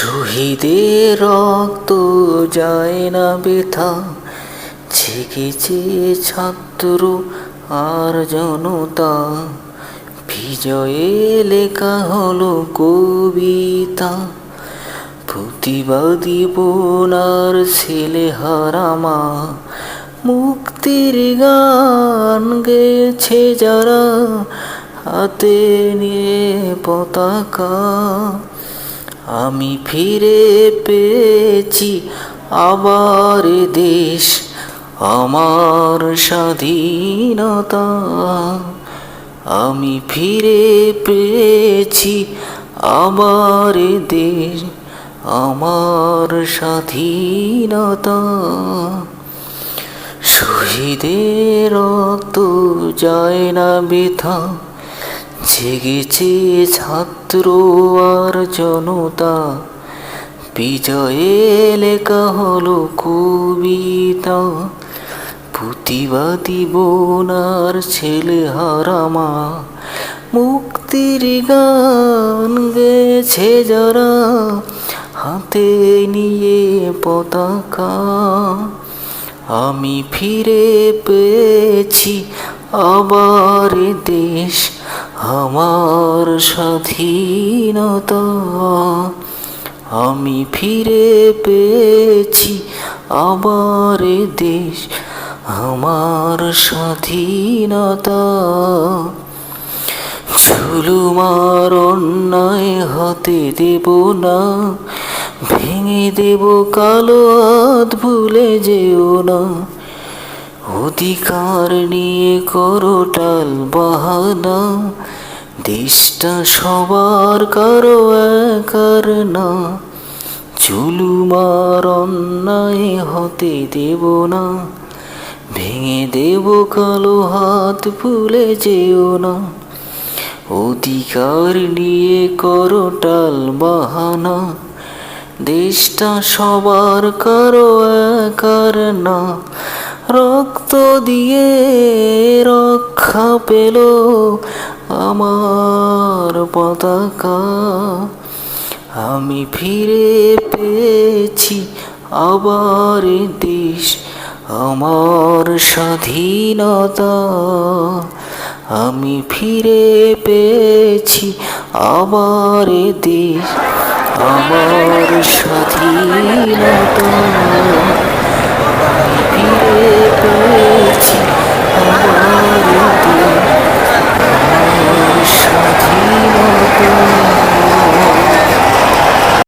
শহীদের রক্ত যায় না বেথা ছেকেছে ছাত্র আর জনতা। বিজয়ে লেখা হলো কবিতা। প্রতিবাদী বোনার ছেলে হারামা মুক্তির গান গেছে যারা হাতে নিয়ে পতাকা। আমি ফিরে পেয়েছি আবার দেশ, আমার স্বাধীনতা। আমি ফিরে পেয়েছি আবার এ দেশ, আমার স্বাধীনতা। শহীদের রক্ত যায় না বৃথা। জেগেছে ছাত্র আর জনতা। বিজয়ে লেখা হলো কবিতা। প্রতিবাদী বোনার ছেলে হারামা মুক্তির গান গেছে যারা হাতে নিয়ে পতাকা। আমি ফিরে পেয়েছি আবার দেশ আমার স্বাধীনতা আমি ফিরে পেয়েছি আবার দেশ। আমার স্বাধীনতা ঝুলুমার অন্যায় হতে দেব না, ভেঙে দেব কালো হাত ভুলে যেও না। অধিকার নিয়ে করো টাল বাহানা। দেশটা সবার কারও একার না। চুলুমার অন্যায় হতে দেব না। ভেঙে দেব কালো হাত, ভুলে যেও না। অধিকার নিয়ে করো টাল বাহানা। দেশটা সবার কারও একার না। রক্ত দিয়ে রক্ষা পেল আমার পতাকা। আমি ফিরে পেয়েছি আবার দেশ, আমার স্বাধীনতা। আমি ফিরে পেয়েছি আবার এ দেশ, আমার স্বাধীনতা।